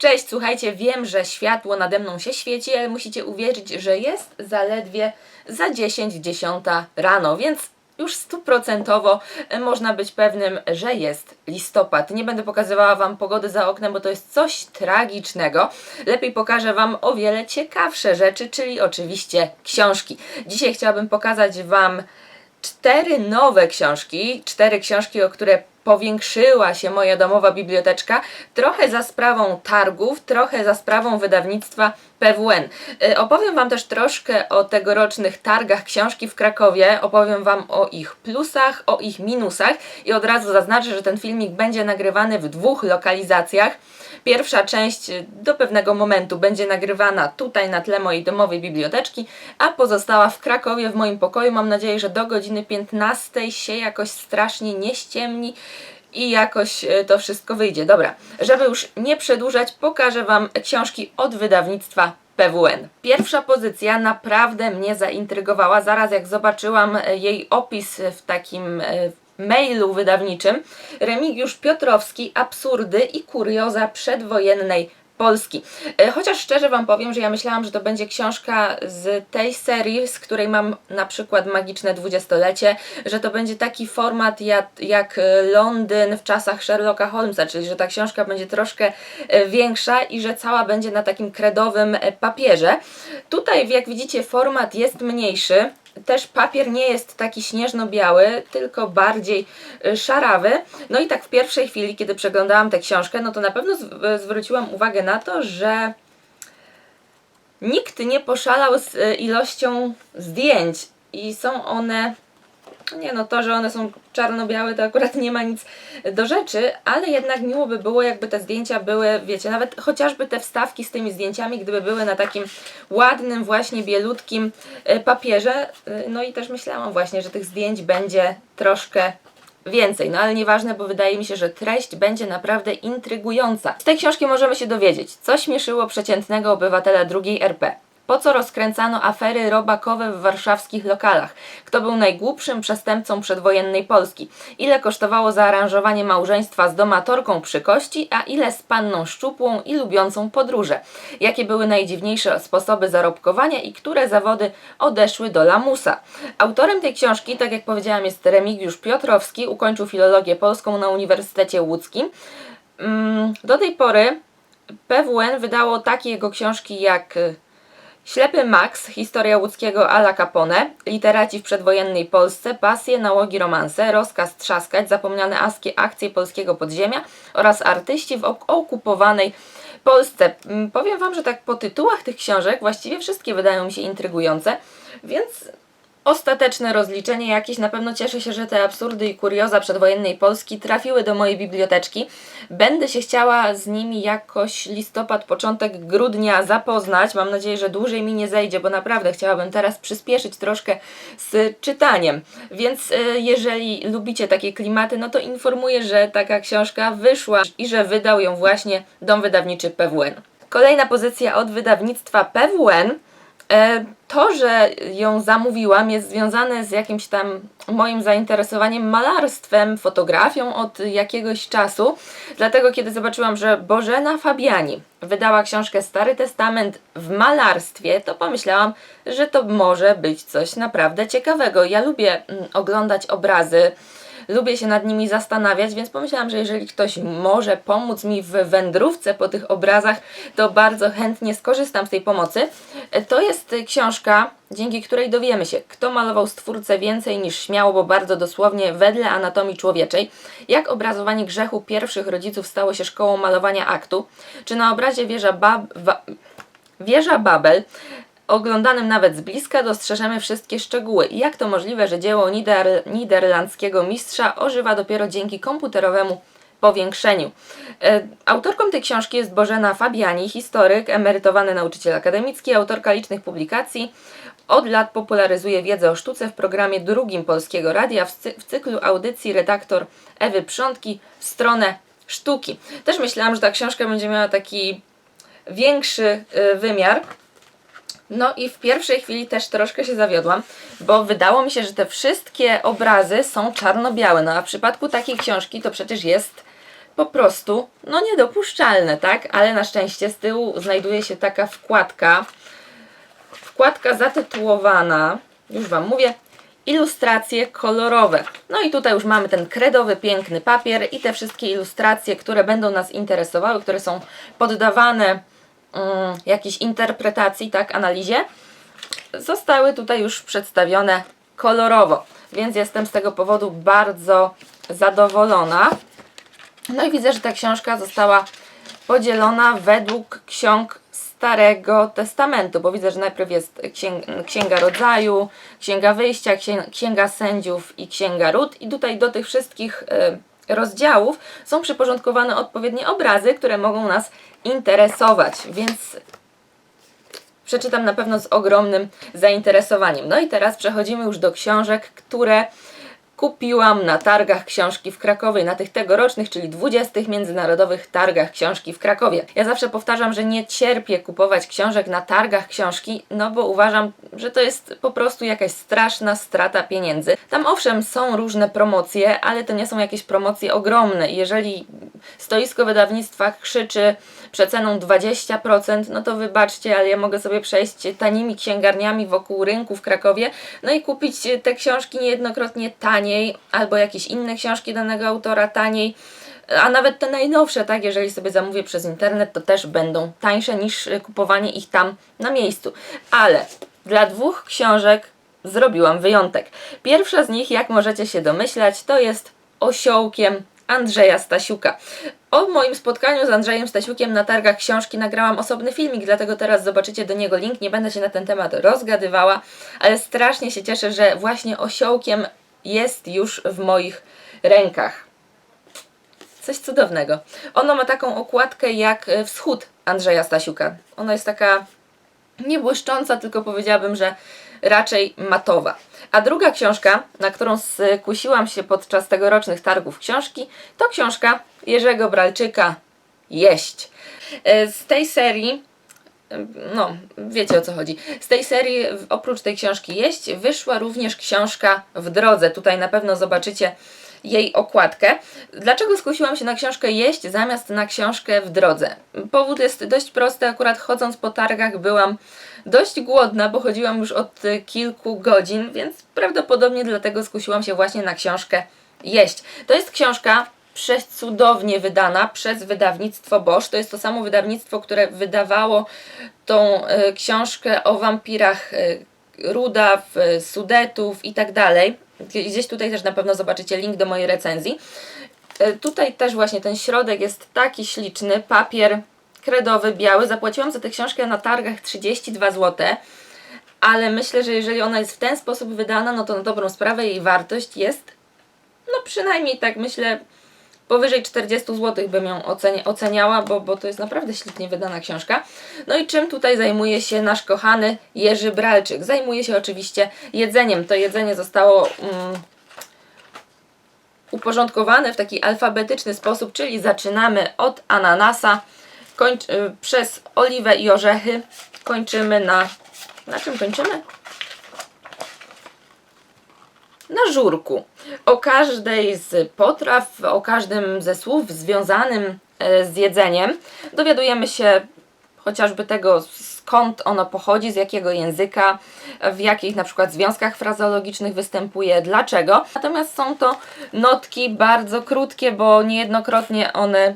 Cześć, słuchajcie, wiem, że światło nade mną się świeci, ale musicie uwierzyć, że jest zaledwie za 10, 10 rano, więc już stuprocentowo można być pewnym, że jest listopad. Nie będę pokazywała Wam pogody za oknem, bo to jest coś tragicznego. Lepiej pokażę Wam o wiele ciekawsze rzeczy, czyli oczywiście książki. Dzisiaj chciałabym pokazać Wam cztery nowe książki, cztery książki, o które powiększyła się moja domowa biblioteczka, trochę za sprawą targów, trochę za sprawą wydawnictwa PWN. Y, Opowiem Wam też troszkę o tegorocznych targach książki w Krakowie, opowiem Wam o ich plusach, o ich minusach i od razu zaznaczę, że ten filmik będzie nagrywany w dwóch lokalizacjach. Pierwsza część do pewnego momentu będzie nagrywana tutaj na tle mojej domowej biblioteczki, a pozostała w Krakowie w moim pokoju. Mam nadzieję, że do godziny 15 się jakoś strasznie nie ściemni i jakoś e, to wszystko wyjdzie. Dobra, żeby już nie przedłużać, pokażę Wam książki od wydawnictwa PWN. Pierwsza pozycja naprawdę mnie zaintrygowała. Zaraz jak zobaczyłam e, jej opis w takim e, mailu wydawniczym, Remigiusz Piotrowski, Absurdy i kurioza przedwojennej Polski. E, Chociaż szczerze Wam powiem, że ja myślałam, że to będzie książka z tej serii, z której mam na przykład magiczne dwudziestolecie, że to będzie taki format jak, jak e, Londyn w czasach Sherlocka Holmesa, czyli że ta książka będzie troszkę e, większa i że cała będzie na takim kredowym papierze. Tutaj, jak widzicie, format jest mniejszy. Też papier nie jest taki śnieżno-biały, tylko bardziej y, szarawy. No i tak w pierwszej chwili, kiedy przeglądałam tę książkę, no to na pewno zw- zwróciłam uwagę na to, że nikt nie poszalał z y, ilością zdjęć i są one nie no, to, że one są czarno-białe, to akurat nie ma nic do rzeczy, ale jednak miło by było, jakby te zdjęcia były, wiecie, nawet chociażby te wstawki z tymi zdjęciami, gdyby były na takim ładnym, właśnie bielutkim e, papierze. E, No i też myślałam właśnie, że tych zdjęć będzie troszkę więcej, no ale nieważne, bo wydaje mi się, że treść będzie naprawdę intrygująca. Z tej książki możemy się dowiedzieć, co śmieszyło przeciętnego obywatela drugiej RP. Po co rozkręcano afery robakowe w warszawskich lokalach? Kto był najgłupszym przestępcą przedwojennej Polski? Ile kosztowało zaaranżowanie małżeństwa z domatorką przy kości, a ile z panną szczupłą i lubiącą podróże? Jakie były najdziwniejsze sposoby zarobkowania i które zawody odeszły do lamusa? Autorem tej książki, tak jak powiedziałam, jest Remigiusz Piotrowski, ukończył filologię polską na Uniwersytecie Łódzkim. Mm, Do tej pory PWN wydało takie jego książki jak y, Ślepy Max, historia łódzkiego Ala Capone, literaci w przedwojennej Polsce, pasje, nałogi, romanse, rozkaz trzaskać, zapomniane askie akcje polskiego podziemia oraz artyści w ok- okupowanej Polsce. Mm, Powiem Wam, że tak po tytułach tych książek właściwie wszystkie wydają mi się intrygujące, więc ostateczne rozliczenie jakieś. Na pewno cieszę się, że te absurdy i kurioza przedwojennej Polski trafiły do mojej biblioteczki. Będę się chciała z nimi jakoś listopad, początek grudnia zapoznać. Mam nadzieję, że dłużej mi nie zejdzie, bo naprawdę chciałabym teraz przyspieszyć troszkę z czytaniem. Więc e, jeżeli lubicie takie klimaty, no to informuję, że taka książka wyszła i że wydał ją właśnie Dom Wydawniczy PWN. Kolejna pozycja od wydawnictwa PWN. To, że ją zamówiłam, jest związane z jakimś tam moim zainteresowaniem malarstwem, fotografią od jakiegoś czasu. Dlatego, kiedy zobaczyłam, że Bożena Fabiani wydała książkę Stary Testament w malarstwie, to pomyślałam, że to może być coś naprawdę ciekawego. Ja lubię mm, oglądać obrazy. Lubię się nad nimi zastanawiać, więc pomyślałam, że jeżeli ktoś może pomóc mi w wędrówce po tych obrazach, to bardzo chętnie skorzystam z tej pomocy. To jest książka, dzięki której dowiemy się, kto malował stwórcę więcej niż śmiało, bo bardzo dosłownie wedle anatomii człowieczej, jak obrazowanie grzechu pierwszych rodziców stało się szkołą malowania aktu, czy na obrazie wieża, Bab wieża Babel oglądanym nawet z bliska dostrzeżemy wszystkie szczegóły. Jak to możliwe, że dzieło nider niderlandzkiego mistrza ożywa dopiero dzięki komputerowemu powiększeniu. E, Autorką tej książki jest Bożena Fabiani, historyk, emerytowany nauczyciel akademicki, autorka licznych publikacji. Od lat popularyzuje wiedzę o sztuce w programie drugim Polskiego Radia w, cy w cyklu audycji redaktor Ewy Przątki w stronę sztuki. Też myślałam, że ta książka będzie miała taki większy y, wymiar, no i w pierwszej chwili też troszkę się zawiodłam, bo wydało mi się, że te wszystkie obrazy są czarno-białe. No a w przypadku takiej książki to przecież jest po prostu no niedopuszczalne, tak? Ale na szczęście z tyłu znajduje się taka wkładka. Wkładka zatytułowana, już Wam mówię, ilustracje kolorowe. No i tutaj już mamy ten kredowy, piękny papier i te wszystkie ilustracje, które będą nas interesowały, które są poddawane jakiejś interpretacji, tak, analizie, zostały tutaj już przedstawione kolorowo. Więc jestem z tego powodu bardzo zadowolona. No i widzę, że ta książka została podzielona według ksiąg Starego Testamentu, bo widzę, że najpierw jest księga, Rodzaju, Księga Wyjścia, księga, księga Sędziów i Księga Ród i tutaj do tych wszystkich y, rozdziałów są przyporządkowane odpowiednie obrazy, które mogą nas interesować, więc przeczytam na pewno z ogromnym zainteresowaniem. No i teraz przechodzimy już do książek, które kupiłam na targach książki w Krakowie, na tych tegorocznych, czyli 20. międzynarodowych targach książki w Krakowie. Ja zawsze powtarzam, że nie cierpię kupować książek na targach książki, no bo uważam, że to jest po prostu jakaś straszna strata pieniędzy. Tam owszem są różne promocje, ale to nie są jakieś promocje ogromne. Jeżeli stoisko wydawnictwa krzyczy przeceną 20%, no to wybaczcie, ale ja mogę sobie przejść tanimi księgarniami wokół rynku w Krakowie, no i kupić te książki niejednokrotnie taniej, albo jakieś inne książki danego autora taniej, a nawet te najnowsze, tak, jeżeli sobie zamówię przez internet, to też będą tańsze niż kupowanie ich tam na miejscu. Ale dla dwóch książek zrobiłam wyjątek. Pierwsza z nich, jak możecie się domyślać, to jest Osiołkiem Andrzeja Stasiuka. O moim spotkaniu z Andrzejem Stasiukiem na targach książki nagrałam osobny filmik, dlatego teraz zobaczycie do niego link. Nie będę się na ten temat rozgadywała, ale strasznie się cieszę, że właśnie Osiołkiem jest już w moich rękach. Coś cudownego. Ono ma taką okładkę jak e, Wschód Andrzeja Stasiuka. Ona jest taka nie błyszcząca, tylko powiedziałabym, że raczej matowa. A druga książka, na którą skusiłam się podczas tegorocznych targów książki, to książka Jerzego Bralczyka Jeść. E, Z tej serii no, wiecie o co chodzi. Z tej serii, oprócz tej książki Jeść, wyszła również książka W drodze. Tutaj na pewno zobaczycie jej okładkę. Dlaczego skusiłam się na książkę Jeść zamiast na książkę W drodze? Powód jest dość prosty. Akurat chodząc po targach byłam dość głodna, bo chodziłam już od kilku godzin, więc prawdopodobnie dlatego skusiłam się właśnie na książkę Jeść. To jest książka przecudownie wydana przez wydawnictwo Bosch. To jest to samo wydawnictwo, które wydawało tą y, książkę o wampirach y, Rudaw, Sudetów i tak dalej. Gdzieś tutaj też na pewno zobaczycie link do mojej recenzji. Y, tutaj też właśnie ten środek jest taki śliczny, papier kredowy, biały. Zapłaciłam za tę książkę na targach 32 zł, ale myślę, że jeżeli ona jest w ten sposób wydana, no to na dobrą sprawę jej wartość jest, no przynajmniej tak myślę, powyżej 40 zł bym ją oceni- oceniała, bo, bo to jest naprawdę ślicznie wydana książka. No i czym tutaj zajmuje się nasz kochany Jerzy Bralczyk? Zajmuje się oczywiście jedzeniem. To jedzenie zostało mm, uporządkowane w taki alfabetyczny sposób, czyli zaczynamy od ananasa, y, przez oliwę i orzechy, kończymy na... Na czym kończymy? Na żurku. O każdej z potraw, o każdym ze słów związanym e, z jedzeniem dowiadujemy się chociażby tego, skąd ono pochodzi, z jakiego języka, w jakich na przykład związkach frazeologicznych występuje, dlaczego. Natomiast są to notki bardzo krótkie, bo niejednokrotnie one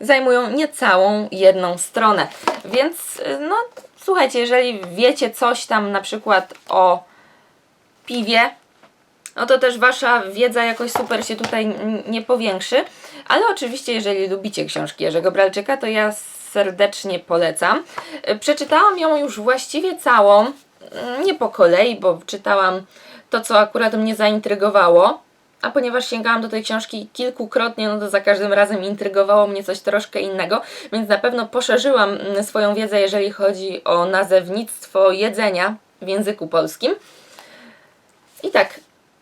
zajmują niecałą jedną stronę. Więc y, no słuchajcie, jeżeli wiecie coś tam na przykład o piwie, no to też Wasza wiedza jakoś super się tutaj nie powiększy. Ale oczywiście, jeżeli lubicie książki Jerzego Bralczyka, to ja serdecznie polecam. Y, Przeczytałam ją już właściwie całą, mm, nie po kolei, bo czytałam to, co akurat mnie zaintrygowało. A ponieważ sięgałam do tej książki kilkukrotnie, no to za każdym razem intrygowało mnie coś troszkę innego, więc na pewno poszerzyłam mm, swoją wiedzę, jeżeli chodzi o nazewnictwo jedzenia w języku polskim. I tak,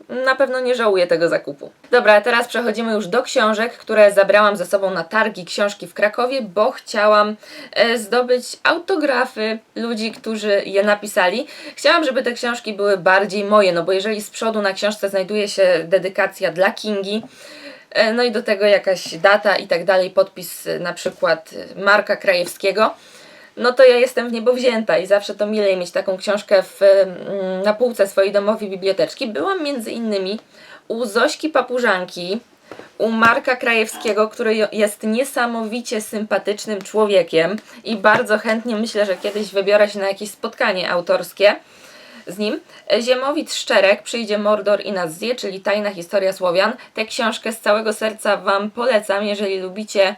na pewno nie żałuję tego zakupu. Dobra, teraz przechodzimy już do książek, które zabrałam ze sobą na targi książki w Krakowie, bo chciałam e, zdobyć autografy ludzi, którzy je napisali. Chciałam, żeby te książki były bardziej moje, no bo jeżeli z przodu na książce znajduje się dedykacja dla Kingi, E, No i do tego jakaś data i tak dalej, podpis e, na przykład Marka Krajewskiego. No to ja jestem w niebo wzięta i zawsze to milej mieć taką książkę w, na półce swojej domowej biblioteczki. Byłam między innymi u Zośki Papużanki, u Marka Krajewskiego, który jest niesamowicie sympatycznym człowiekiem i bardzo chętnie myślę, że kiedyś wybiorę się na jakieś spotkanie autorskie z nim. Ziemowit Szczerek, Przyjdzie Mordor i nas zje, czyli Tajna Historia Słowian. Tę książkę z całego serca Wam polecam, jeżeli lubicie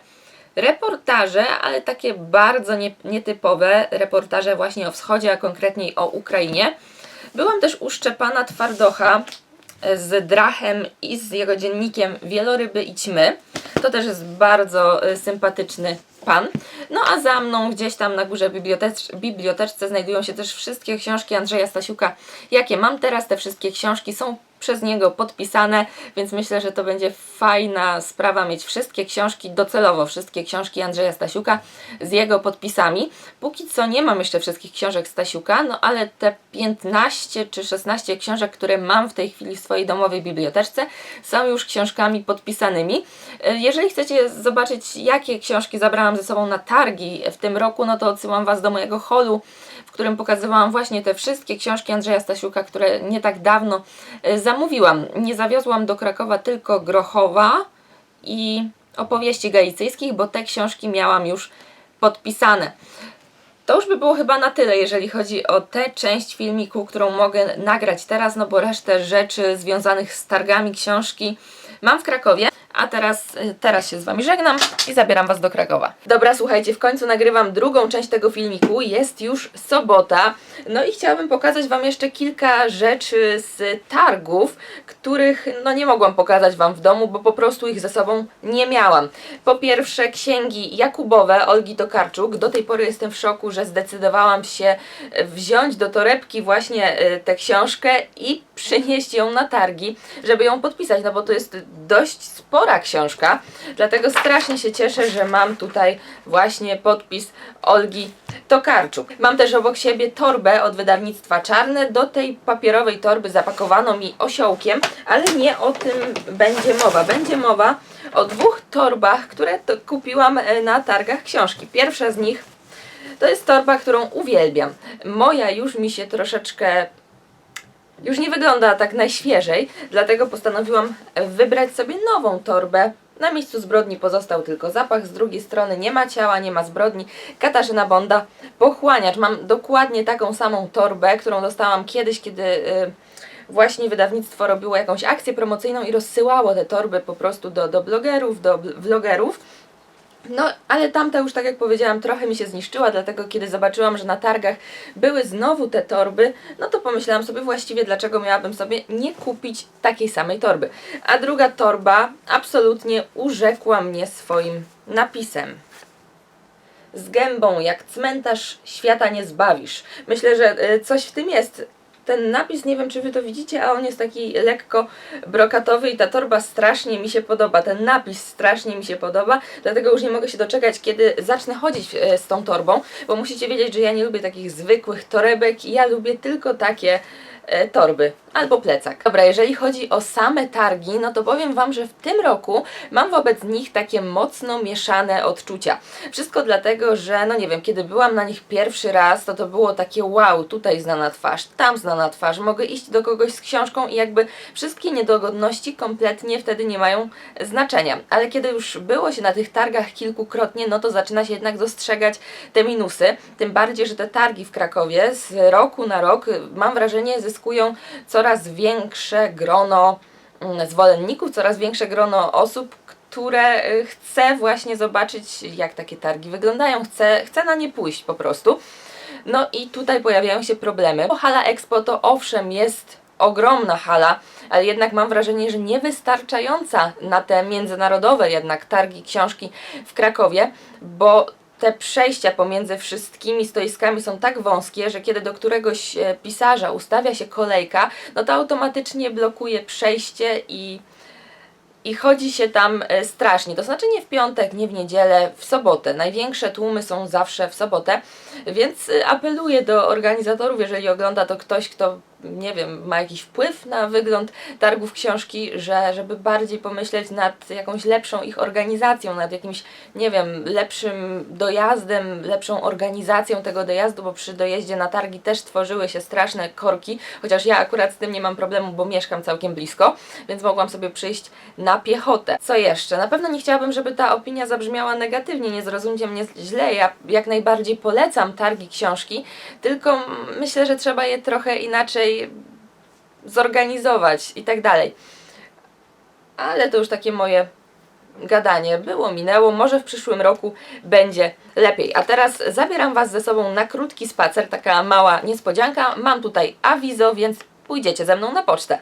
reportaże, ale takie bardzo nie, nietypowe reportaże właśnie o wschodzie, a konkretniej o Ukrainie. Byłam też u Szczepana Twardocha z Drachem i z jego dziennikiem Wieloryby i Ćmy. To też jest bardzo y, sympatyczny pan. No a za mną gdzieś tam na górze bibliotecz, biblioteczce znajdują się też wszystkie książki Andrzeja Stasiuka, jakie mam teraz. Te wszystkie książki są przez niego podpisane, więc myślę, że to będzie fajna sprawa mieć wszystkie książki docelowo, wszystkie książki Andrzeja Stasiuka z jego podpisami. Póki co nie mam jeszcze wszystkich książek Stasiuka, no ale te 15 czy 16 książek, które mam w tej chwili w swojej domowej biblioteczce, są już książkami podpisanymi. E, Jeżeli chcecie zobaczyć, jakie książki zabrałam ze sobą na targi w tym roku, no to odsyłam Was do mojego holu, którym pokazywałam właśnie te wszystkie książki Andrzeja Stasiuka, które nie tak dawno e, zamówiłam. Nie zawiozłam do Krakowa tylko Grochowa i opowieści galicyjskich, bo te książki miałam już podpisane. To już by było chyba na tyle, jeżeli chodzi o tę część filmiku, którą mogę nagrać teraz, no bo resztę rzeczy związanych z targami książki mam w Krakowie. A teraz, y, teraz się z Wami żegnam i zabieram Was do Krakowa. Dobra, słuchajcie, w końcu nagrywam drugą część tego filmiku. Jest już sobota. No i chciałabym pokazać Wam jeszcze kilka rzeczy z targów, których no nie mogłam pokazać Wam w domu, bo po prostu ich ze sobą nie miałam. Po pierwsze księgi Jakubowe Olgi Tokarczuk. Do tej pory jestem w szoku, że zdecydowałam się wziąć do torebki właśnie y, tę książkę i przynieść ją na targi, żeby ją podpisać, no bo to jest dość spora książka, dlatego strasznie się cieszę, że mam tutaj właśnie podpis Olgi Tokarczuk. Mam też obok siebie torbę od wydawnictwa Czarne. Do tej papierowej torby zapakowano mi osiołkiem, ale nie o tym będzie mowa. Będzie mowa o dwóch torbach, które to kupiłam e, na targach książki. Pierwsza z nich to jest torba, którą uwielbiam. Moja już mi się troszeczkę już nie wygląda tak najświeżej, dlatego postanowiłam wybrać sobie nową torbę. Na miejscu zbrodni pozostał tylko zapach, z drugiej strony nie ma ciała, nie ma zbrodni. Katarzyna Bonda, pochłaniacz. Mam dokładnie taką samą torbę, którą dostałam kiedyś, kiedy y, właśnie wydawnictwo robiło jakąś akcję promocyjną i rozsyłało te torby po prostu do, do blogerów, do vlogerów. No, ale tamta już, tak jak powiedziałam, trochę mi się zniszczyła, dlatego kiedy zobaczyłam, że na targach były znowu te torby, no to pomyślałam sobie właściwie, dlaczego miałabym sobie nie kupić takiej samej torby. A druga torba absolutnie urzekła mnie swoim napisem. Z gębą jak cmentarz świata nie zbawisz. Myślę, że y, coś w tym jest. Ten napis, nie wiem czy wy to widzicie, a on jest taki lekko brokatowy i ta torba strasznie mi się podoba. Ten napis strasznie mi się podoba, dlatego już nie mogę się doczekać, kiedy zacznę chodzić e, z tą torbą, bo musicie wiedzieć, że ja nie lubię takich zwykłych torebek, ja lubię tylko takie torby albo plecak. Dobra, jeżeli chodzi o same targi, no to powiem Wam, że w tym roku mam wobec nich takie mocno mieszane odczucia. Wszystko dlatego, że no nie wiem, kiedy byłam na nich pierwszy raz, to to było takie wow, tutaj znana twarz, tam znana twarz, mogę iść do kogoś z książką i jakby wszystkie niedogodności kompletnie wtedy nie mają znaczenia. Ale kiedy już było się na tych targach kilkukrotnie, no to zaczyna się jednak dostrzegać te minusy. Tym bardziej, że te targi w Krakowie z roku na rok, mam wrażenie, zyskują coraz większe grono mm, zwolenników, coraz większe grono osób, które y, chce właśnie zobaczyć, jak takie targi wyglądają, chce, chce na nie pójść po prostu. No i tutaj pojawiają się problemy. Bo Hala Expo to owszem jest ogromna hala, ale jednak mam wrażenie, że niewystarczająca na te międzynarodowe jednak targi książki w Krakowie, bo te przejścia pomiędzy wszystkimi stoiskami są tak wąskie, że kiedy do któregoś e, pisarza ustawia się kolejka, no to automatycznie blokuje przejście i i chodzi się tam e, strasznie. To znaczy nie w piątek, nie w niedzielę, w sobotę. Największe tłumy są zawsze w sobotę, więc e, apeluję do organizatorów, jeżeli ogląda to ktoś, kto nie wiem, ma jakiś wpływ na wygląd targów książki, że żeby bardziej pomyśleć nad jakąś lepszą ich organizacją, nad jakimś, nie wiem, lepszym dojazdem, lepszą organizacją tego dojazdu, bo przy dojeździe na targi też tworzyły się straszne korki, chociaż ja akurat z tym nie mam problemu, bo mieszkam całkiem blisko, więc mogłam sobie przyjść na piechotę. Co jeszcze? Na pewno nie chciałabym, żeby ta opinia zabrzmiała negatywnie, nie zrozumcie mnie źle, ja jak najbardziej polecam targi książki, tylko myślę, że trzeba je trochę inaczej zorganizować i tak dalej. Ale to już takie moje gadanie. Było, minęło, może w przyszłym roku będzie lepiej. A teraz zabieram Was ze sobą na krótki spacer, taka mała niespodzianka. Mam tutaj awizo, więc pójdziecie ze mną na pocztę.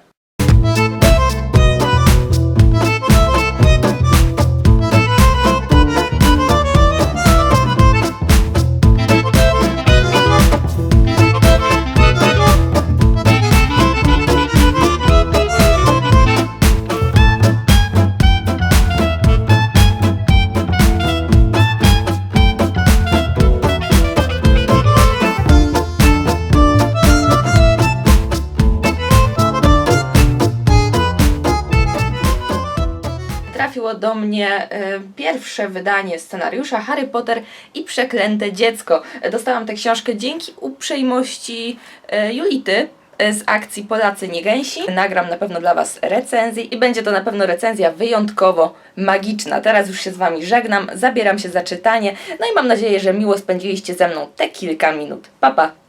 Trafiło do mnie e, pierwsze wydanie scenariusza Harry Potter i Przeklęte Dziecko. Dostałam tę książkę dzięki uprzejmości e, Julity e, z akcji Polacy nie gęsi. Nagram na pewno dla Was recenzję i będzie to na pewno recenzja wyjątkowo magiczna. Teraz już się z Wami żegnam, zabieram się za czytanie, no i mam nadzieję, że miło spędziliście ze mną te kilka minut. Pa, pa!